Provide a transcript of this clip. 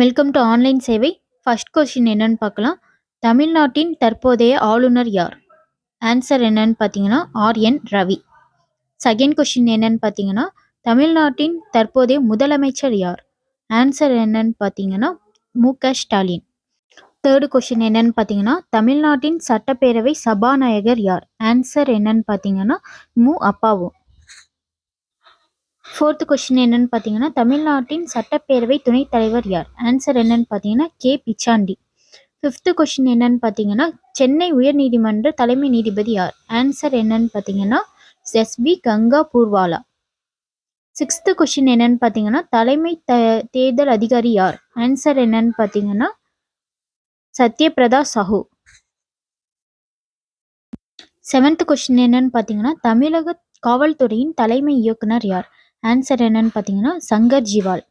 Welcome to online சேவை first question என்னன்னு பார்க்கலாம். தமிழ்நாட்டின் தற்போதைய ஆளுநர் யார்? ஆன்சர் என்னன்னு பார்த்தீங்கன்னா ஆர்என் ரவி செகண்ட் கொஸ்டின் என்னன்னு பார்த்தீங்கன்னா தமிழ்நாட்டின் தற்போதைய முதலமைச்சர் யார்? ஆன்சர் என்னன்னு பார்த்தீங்கன்னா மு க ஸ்டாலின். தேர்டு கொஸ்டின் என்னன்னு பார்த்தீங்கன்னா தமிழ்நாட்டின் சட்டப்பேரவை சபாநாயகர் யார்? ஆன்சர் என்னன்னு பார்த்தீங்கன்னா மு அப்பாவு. ஃபோர்த்து கொஸ்டின் என்னன்னு பார்த்தீங்கன்னா தமிழ்நாட்டின் சட்டப்பேரவை துணைத் தலைவர் யார்? ஆன்சர் என்னன்னு பார்த்தீங்கன்னா கே பிச்சாண்டி. ஃபிஃப்த்து கொஸ்டின் என்னன்னு பார்த்தீங்கன்னா சென்னை உயர்நீதிமன்ற தலைமை நீதிபதி யார்? ஆன்சர் என்னன்னு பார்த்தீங்கன்னா S P Gangapurwala sixth question என்னன்னு பார்த்தீங்கன்னா தலைமை த தேர்தல் அதிகாரி யார்? ஆன்சர் என்னன்னு பார்த்தீங்கன்னா சத்யபிரதா சாஹூ. செவன்த் கொஸ்டின் என்னன்னு பார்த்தீங்கன்னா தமிழக காவல்துறையின் தலைமை இயக்குனர் யார்? ஆன்சர் என்னன்னு பார்த்தீங்கன்னா சங்கர் ஜிவால்.